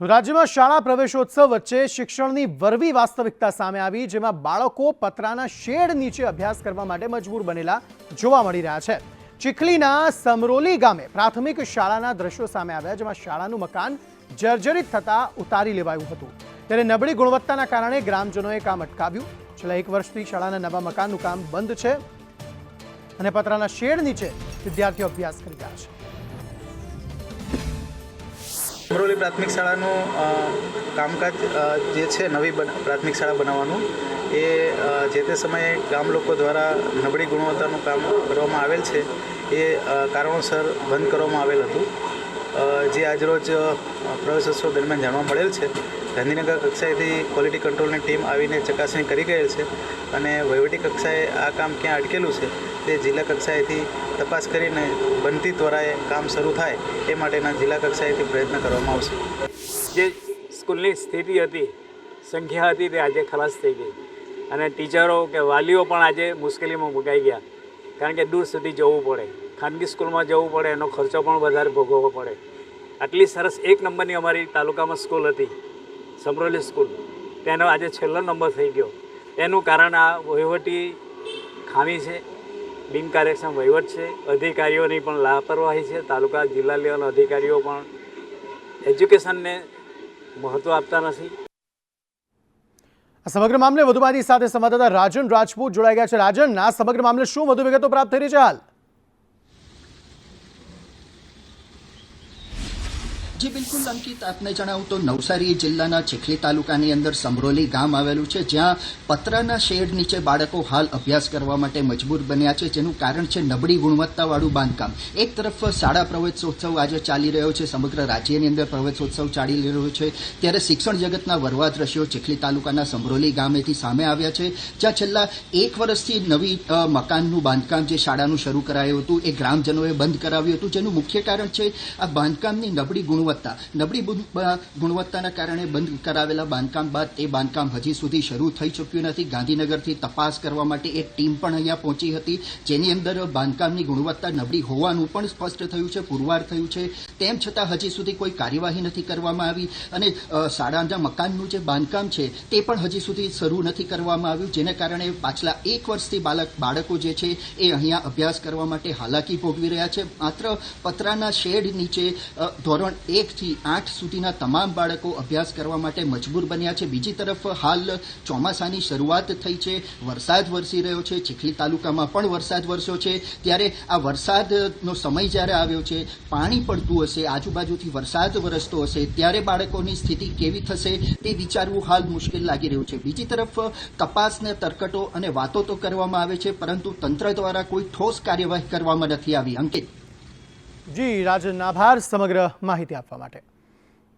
રાજ્યમાં શાળા પ્રવેશોત્સવ વચ્ચે શિક્ષણની વરવી વાસ્તવિકતા સામે આવી, જેમાં બાળકો પતરાના શેડ નીચે અભ્યાસ કરવા માટે મજબૂર બનેલા જોવા મળી રહ્યા છે. ચીખલીના સમરોલી ગામે પ્રાથમિક શાળાના દ્રશ્યો સામે આવ્યા, જેમાં શાળાનું મકાન જર્જરિત થતા ઉતારી લેવાયું હતું. ત્યારે નબળી ગુણવત્તાના કારણે ગ્રામજનોએ કામ અટકાવ્યું. છેલ્લા એક વર્ષથી શાળાના નવા મકાનનું કામ બંધ છે અને પતરાના શેડ નીચે વિદ્યાર્થીઓ અભ્યાસ કરી રહ્યા છે. અમરોલી પ્રાથમિક શાળાનું કામકાજ જે છે નવી પ્રાથમિક શાળા બનાવવાનું, એ જે તે સમયે ગામ લોકો દ્વારા નબળી ગુણવત્તાનું કામ કરવામાં આવેલ છે, એ કારણોસર બંધ કરવામાં આવેલ હતું. જે આજરોજ પ્રવેશોત્સવ દરમિયાન જાણવા મળેલ છે. ગાંધીનગર કક્ષાએથી ક્વોલિટી કંટ્રોલની ટીમ આવીને ચકાસણી કરી ગયેલ છે અને વહીવટી કક્ષાએ આ કામ ક્યાં અટકેલું છે તે જિલ્લા કક્ષાએથી તપાસ કરીને બનતી ત્વરાએ કામ શરૂ થાય એ માટેના જિલ્લા કક્ષાએથી પ્રયત્ન કરવામાં આવશે. જે સ્કૂલની સ્થિતિ હતી, સંખ્યા હતી તે આજે ખલાસ થઈ ગઈ. અને ટીચરો કે વાલીઓ પણ આજે મુશ્કેલીમાં મુકાઈ ગયા. કારણ કે દૂર સુધી જવું પડે. ખાનગી સ્કૂલમાં જવું પડે, એનો ખર્ચો પણ વધારે ભોગવવો પડે. આટલી સરસ એક નંબરની અમારી તાલુકામાં સ્કૂલ હતી, સમરોલી સ્કૂલ. તેનો આજે છેલ્લો નંબર થઈ ગયો. એનું કારણ આ વહીવટી ખામી છે બિનકાર્યક્ષમ વહીવટ છે, અધિકારીઓની પણ લાપરવાહી છે, તાલુકા જિલ્લા લેવલના અધિકારીઓ પણ એજ્યુકેશનને મહત્ત્વ આપતા નથી. સમગ્ર મામલે વધુ માહિતી સાથે સંવાદદાતા રાજન રાજપૂત જોડાઈ ગયા છે. રાજન, આ સમગ્ર મામલે શું વધુ વિગતો પ્રાપ્ત થઈ રહી છે હાલ? જી, બિલકુલ અંકિત. આપને જણાવું તો નવસારી જિલ્લાના ચીખલી તાલુકાની અંદર સમરોલી ગામ આવેલું છે, જ્યાં પતરાના શેડ નીચે બાળકો હાલ અભ્યાસ કરવા માટે મજબૂર બન્યા છે, જેનું કારણ છે નબળી ગુણવત્તાવાળું બાંધકામ. એક તરફ શાળા પ્રવેશોત્સવ આજે ચાલી રહ્યો છે, સમગ્ર રાજ્યની અંદર પ્રવેશોત્સવ ચાલી રહ્યો છે, ત્યારે શિક્ષણ જગતના વરવા દ્રશ્યો ચીખલી તાલુકાના સમરોલી ગામેથી સામે આવ્યા છે, જ્યાં છેલ્લા એક વર્ષથી નવી મકાનનું બાંધકામ જે શાળાનું શરૂ કરાયું હતું, એ ગ્રામજનોએ બંધ કરાવ્યું હતું, જેનું મુખ્ય કારણ છે આ બાંધકામની નબળી ગુણવત્તા નબળી ગુણવત્તાના કારણે બંધ કરાવેલા બાંધકામ બાદ તે બાંધકામ હજી સુધી શરૂ થઈ ચૂક્યું નથી. ગાંધીનગરથી તપાસ કરવા માટે એક ટીમ પણ અહીંયા પહોંચી હતી, જેની અંદર બાંધકામની ગુણવત્તા નબળી હોવાનું પણ સ્પષ્ટ થયું છે, પુરવાર થયું છે. તેમ છતાં હજી સુધી કોઈ કાર્યવાહી નથી કરવામાં આવી અને શાળાના મકાનનું જે બાંધકામ છે, તે પણ હજી સુધી શરૂ નથી કરવામાં આવ્યું, જેને કારણે પાછલા એક વર્ષથી બાળક બાળકો જે છે, એ અહીંયા અભ્યાસ કરવા માટે હાલાકી ભોગવી રહ્યા છે. માત્ર પતરાના શેડ નીચે ધોરણ એક થી આઠ સુધીના તમામ બાળકો અભ્યાસ કરવા માટે મજબૂર બન્યા છે. બીજી તરફ હાલ ચોમાસાની શરૂઆત થઈ છે. વરસાદ વરસી રહ્યો છે. ચીખલી તાલુકામાં પણ વરસાદ વરસ્યો છે. ત્યારે આ વરસાદનો સમય જ્યારે આવ્યો છે, પાણી પડતું હશે, આજુબાજુથી વરસાદ વરસતો હશે, ત્યારે બાળકોની સ્થિતિ કેવી થશે તે વિચારવું હાલ મુશ્કેલ લાગી રહ્યું છે. બીજી તરફ તપાસને તરકટો અને વાતો તો કરવામાં આવે છે, પરંતુ તંત્ર દ્વારા કોઈ ઠોસ કાર્યવાહી કરવામાં નથી આવી. અંકિત. જી રાજન આભાર સમગ્ર માહિતી આપવા માટે.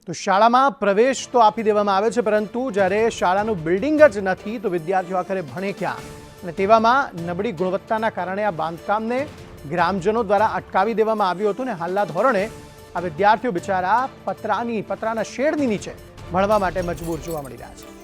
તો શાળામાં પ્રવેશ તો આપી દેવામાં આવે છે, પરંતુ જ્યારે શાળાનું બિલ્ડિંગ જ નથી, તો વિદ્યાર્થીઓ આખરે ભણે ક્યાં? અને તેવામાં નબળી ગુણવત્તાના કારણે આ બાંધકામને ગ્રામજનો દ્વારા અટકાવી દેવામાં આવ્યું હતું ને હાલના ધોરણે આ વિદ્યાર્થીઓ બિચારા પતરાની, પતરાના શેડની નીચે ભણવા માટે મજબૂર જોવા મળી રહ્યા છે.